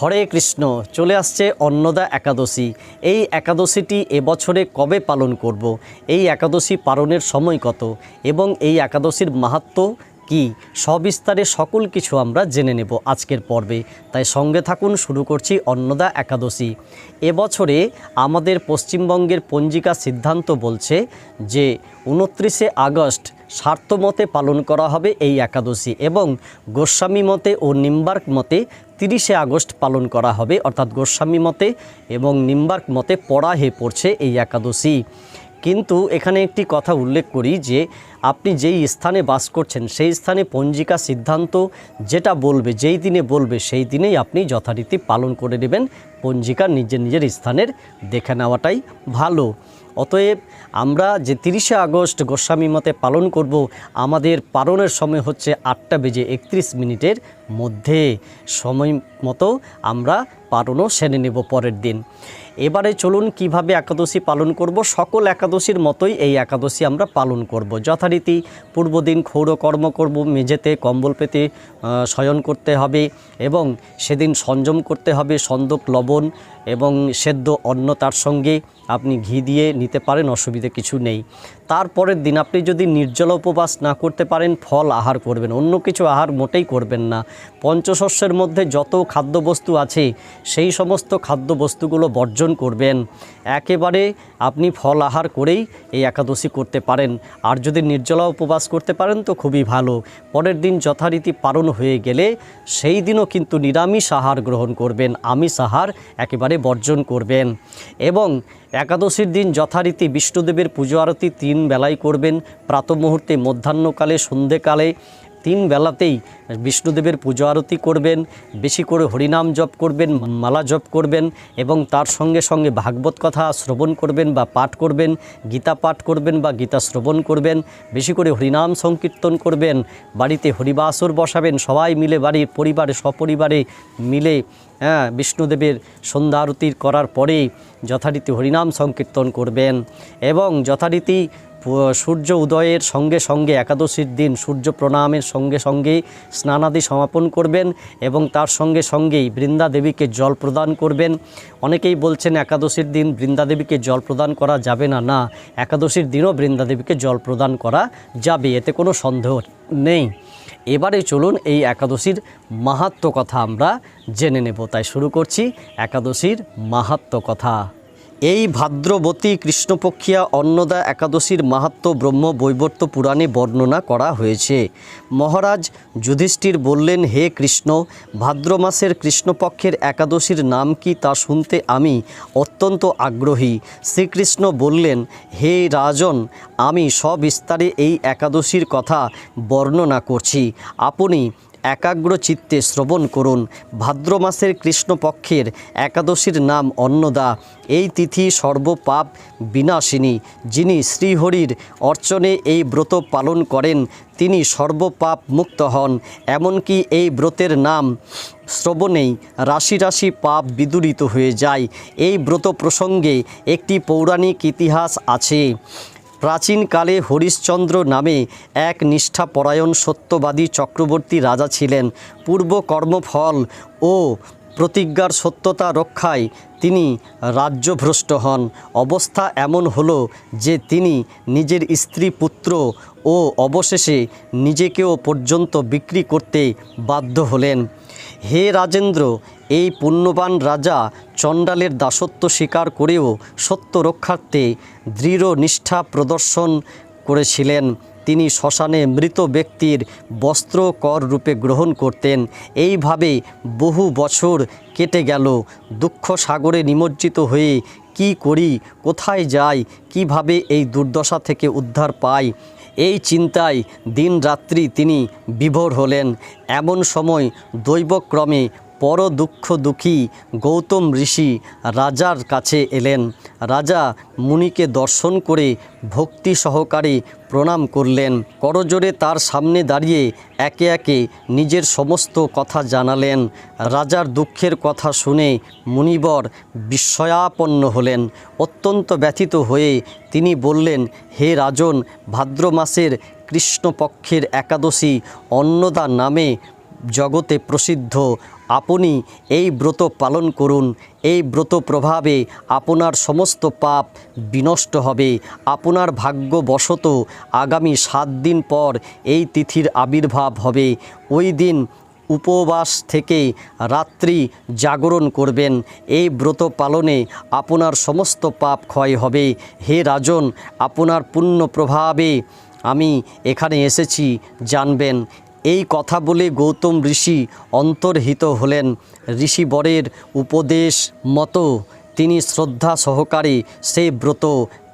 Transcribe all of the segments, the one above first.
হরে কৃষ্ণ, চলে আসছে অন্নদা একাদশী। এই একাদশীটি এবছরে কবে পালন করব। এই একাদশী পালনের সময় কত? এবং এই একাদশীর মাহাত্ম কি? সবিস্তারে সকল কিছু আমরা জেনে নেব আজকের পর্বে। তাই সঙ্গে থাকুন, শুরু করছি অন্নদা একাদশী। এবছরে আমাদের পশ্চিমবঙ্গের পঞ্জিকা সিদ্ধান্ত বলছে যে, উনত্রিশে আগস্ট স্বার্থমতে পালন করা হবে এই একাদশী এবং গোস্বামী মতে ও নিম্বার্ক মতে তিরিশে আগস্ট পালন করা হবে, অর্থাৎ গোস্বামী মতে এবং নিম্বার্ক মতে পড়া হয়ে পড়ছে এই একাদশী। কিন্তু এখানে একটি কথা উল্লেখ করি যে আপনি যেই স্থানে বাস করছেন, সেই স্থানে পঞ্জিকা সিদ্ধান্ত যেটা বলবে, যেই দিনে বলবে, সেই দিনেই আপনি যথারীতি পালন করে নেবেন। পঞ্জিকা নিজের নিজের স্থানের দেখে নেওয়াটাই ভালো। অতএব আমরা যে তিরিশে আগস্ট গোস্বামী মতে পালন করব, আমাদের পালনের সময় হচ্ছে আটটা বেজে একত্রিশ মিনিটের মধ্যে। সময় মতো আমরা পালনও সেরে নেব পরের দিন। এবারে চলুন কীভাবে একাদশী পালন করব। সকল একাদশীর মতোই এই একাদশী আমরা পালন করব। যথারীতি পূর্বদিন ক্ষৌরকর্ম করব, মেঝেতে কম্বল পেতে শয়ন করতে হবে এবং সেদিন সংযম করতে হবে সন্দক লবণ এবং সেদ্ধ অন্ন তার সঙ্গে আপনি ঘি দিয়ে নিতে পারেন, অসুবিধে কিছু নেই। তারপরের দিন আপনি যদি নির্জলা উপবাস না করতে পারেন, ফল আহার করবেন, অন্য কিছু আহার মোটেই করবেন না। পঞ্চশস্যের মধ্যে যত খাদ্যবস্তু আছে, সেই সমস্ত খাদ্যবস্তুগুলো বর্জন করবেন। একেবারে আপনি ফল আহার করেই এই একাদশী করতে পারেন। আর যদি নির্জলা উপবাস করতে পারেন, তো খুবই ভালো। পরের দিন যথারীতি পালন হয়ে গেলে, সেই দিনও কিন্তু নিরামিষ আহার গ্রহণ করবেন। আমিষ আহার একেবারে বর্জন করবেন। এবং একাদশীর দিন যথারীতি বিষ্ণুদেবের পুজো আরতি তিন বেলায় করবেন। প্রাত মুহূর্তে মধ্যাহ্নকালে সন্ধেকালে তিন বেলাতেই বিষ্ণুদেবের পুজো আরতি করবেন, বেশি করে হরিনাম জপ করবেন, মালা জপ করবেন এবং তার সঙ্গে সঙ্গে ভাগবত কথা শ্রবণ করবেন বা পাঠ করবেন, গীতা পাঠ করবেন বা গীতা শ্রবণ করবেন, বেশি করে হরিনাম সংকীর্তন করবেন, বাড়িতে হরিবাসর বসাবেন, সবাই মিলে বাড়ির পরিবারে, সপরিবারে মিলে হ্যাঁ বিষ্ণুদেবের সন্ধ্যা আরতি করার পরে যথারীতি হরিনাম সংকীর্তন করবেন এবং যথারীতি সূর্য উদয়ের সঙ্গে সঙ্গে একাদশীর দিন সূর্য প্রণামের সঙ্গে সঙ্গে স্নানাদি সমাপন করবেন এবং তার সঙ্গে সঙ্গেই বৃন্দা দেবীকে জল প্রদান করবেন। অনেকেই বলছেন একাদশীর দিন বৃন্দা দেবীকে জল প্রদান করা যাবে না। না, একাদশীর দিনও বৃন্দা দেবীকে জল প্রদান করা যাবে, এতে কোনো সন্দেহ নেই। এবারে চলুন এই একাদশীর মাহাত্ম কথা আমরা জেনে নেব। তাই শুরু করছি একাদশীর মাহাত্ম কথা। এই ভাদ্রবতী কৃষ্ণপক্ষিয়া অন্নদা একাদশীর মাহাত্ম ব্রহ্ম বৈবর্ত পুরাণে বর্ণনা করা হয়েছে। মহারাজ যুধিষ্ঠির বললেন, হে কৃষ্ণ, ভাদ্র মাসের কৃষ্ণপক্ষের একাদশীর নাম কি তা শুনতে আমি অত্যন্ত আগ্রহী। শ্রীকৃষ্ণ বললেন, হে রাজন, আমি সবিস্তারে এই একাদশীর কথা বর্ণনা করছি। আপনি একাগ্র চিত্তে শ্রবণ করুন। ভাদ্র মাসের কৃষ্ণপক্ষের একাদশীর নাম অন্নদা। এই তিথি সর্বপাপ বিনাশিনী। যিনি শ্রীহরির অর্চনে এই ব্রত পালন করেন, তিনি সর্বপাপ মুক্ত হন। এমনকি এই ব্রতের নাম শ্রবণেই রাশি রাশি পাপ বিদূরিত হয়ে যায়। এই ব্রত প্রসঙ্গে একটি পৌরাণিক ইতিহাস আছে। প্রাচীনকালে হরিশ্চন্দ্র নামে এক নিষ্ঠাপরায়ণ সত্যবাদী চক্রবর্তী রাজা ছিলেন। পূর্ব কর্মফল ও প্রতিজ্ঞার সত্যতা রক্ষায় তিনি রাজ্যভ্রষ্ট হন। অবস্থা এমন হলো যে তিনি নিজের স্ত্রী পুত্র ও অবশেষে নিজেকেও পর্যন্ত বিক্রি করতে বাধ্য হলেন। হে রাজেন্দ্র, এই পুণ্যবান রাজা চণ্ডালের দাসত্ব স্বীকার করেও সত্য রক্ষার্থে দৃঢ় নিষ্ঠা প্রদর্শন করেছিলেন। তিনি শ্মশানে মৃত ব্যক্তির বস্ত্র কর রূপে গ্রহণ করতেন। এইভাবে বহু বছর কেটে গেল। দুঃখ সাগরে নিমজ্জিত হয়ে কি করি, কোথায় যাই, কীভাবে এই দুর্দশা থেকে উদ্ধার পাই এই চিন্তায় দিন রাত্রি তিনি বিভোর হলেন। এমন সময় দৈবক্রমে পর দুঃখ দুঃখী গৌতম ঋষি রাজার কাছে এলেন। রাজা মুনিকে দর্শন করে ভক্তি সহকারে প্রণাম করলেন। করজোরে তার সামনে দাঁড়িয়ে একে একে নিজের সমস্ত কথা জানালেন। রাজার দুঃখের কথা শুনে মুনিবর বিস্ময়াপন্ন হলেন। অত্যন্ত ব্যথিত হয়ে তিনি বললেন, হে রাজন ভাদ্র মাসের কৃষ্ণপক্ষের একাদশী অন্নদা নামে জগতে প্রসিদ্ধ। আপনি এই ব্রত পালন করুন। এই ব্রত প্রভাবে আপনার সমস্ত পাপ বিনষ্ট হবে। আপনার ভাগ্যবশত আগামী সাত দিন পর এই তিথির আবির্ভাব হবে। ওই দিন উপবাস থেকে রাত্রি জাগরণ করবেন। এই ব্রত পালনে আপনার সমস্ত পাপ ক্ষয় হবে। হে রাজন, আপনার পুণ্য প্রভাবে আমি এখানে এসেছি, জানবেন। এই কথা বলে গৌতম ঋষি অন্তর্হিত হলেন। ঋষিবরের উপদেশ মতো তিনি শ্রদ্ধা সহকারে সেই ব্রত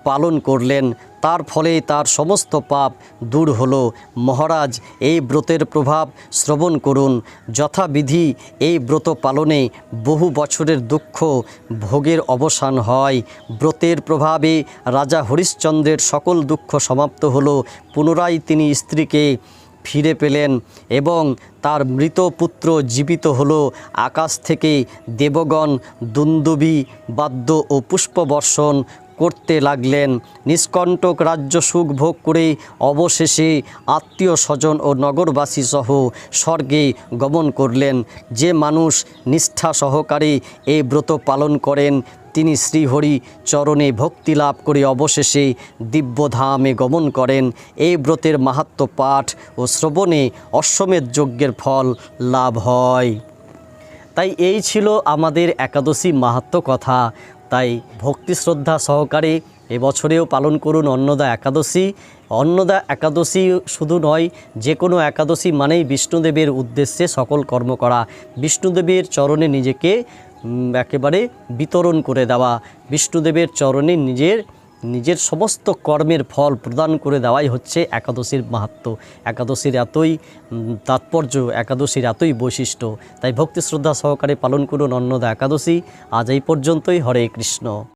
পালন করলেন। তার ফলে তার সমস্ত পাপ দূর হলো। মহারাজ, এই ব্রতের প্রভাব শ্রবণ করুন। যথাবিধি এই ব্রত পালনে বহু বছরের দুঃখ ভোগের অবসান হয়। ব্রতের প্রভাবে রাজা হরিশ্চন্দ্রের সকল দুঃখ সমাপ্ত হলো। পুনরায় তিনি স্ত্রীকে ফিরে পেলেন এবং তার মৃত পুত্র জীবিত হল আকাশ থেকে দেবগণ দুন্দুবি, বাদ্য ও পুষ্পবর্ষণ করতে লাগলেন। নিষ্কণ্টক রাজ্য সুখ ভোগ করে অবশেষে আত্মীয় স্বজন ও নগরবাসী সহ স্বর্গে গমন করলেন। যে মানুষ নিষ্ঠা সহকারে এই ব্রত পালন করেন তিনি শ্রীহরি চরণে ভক্তি লাভ করে অবশেষে দিব্যধামে গমন করেন। এই ব্রতের মাহাত্ম পাঠ ও শ্রবণে অশ্বমেধ যজ্ঞের ফল লাভ হয়। তাই এই ছিল আমাদের একাদশী মাহাত্ম কথা। তাই ভক্তি শ্রদ্ধা সহকারে এবছরেও পালন করুন অন্নদা একাদশী। অন্নদা একাদশী শুধু নয়, যে কোনো একাদশী মানেই বিষ্ণুদেবের উদ্দেশ্যে সকল কর্ম করা। বিষ্ণুদেবের চরণে নিজেকে একেবারে বিতরণ করে দেওয়া। বিষ্ণুদেবের চরণে নিজের নিজের সমস্ত কর্মের ফল প্রদান করে দেওয়াই হচ্ছে একাদশীর মাহাত্ম। একাদশীর এতই তাৎপর্য, একাদশীর এতই বৈশিষ্ট্য। তাই ভক্তি শ্রদ্ধা সহকারে পালন করুন অন্নদা একাদশী। আজ এই পর্যন্তই। হরে কৃষ্ণ।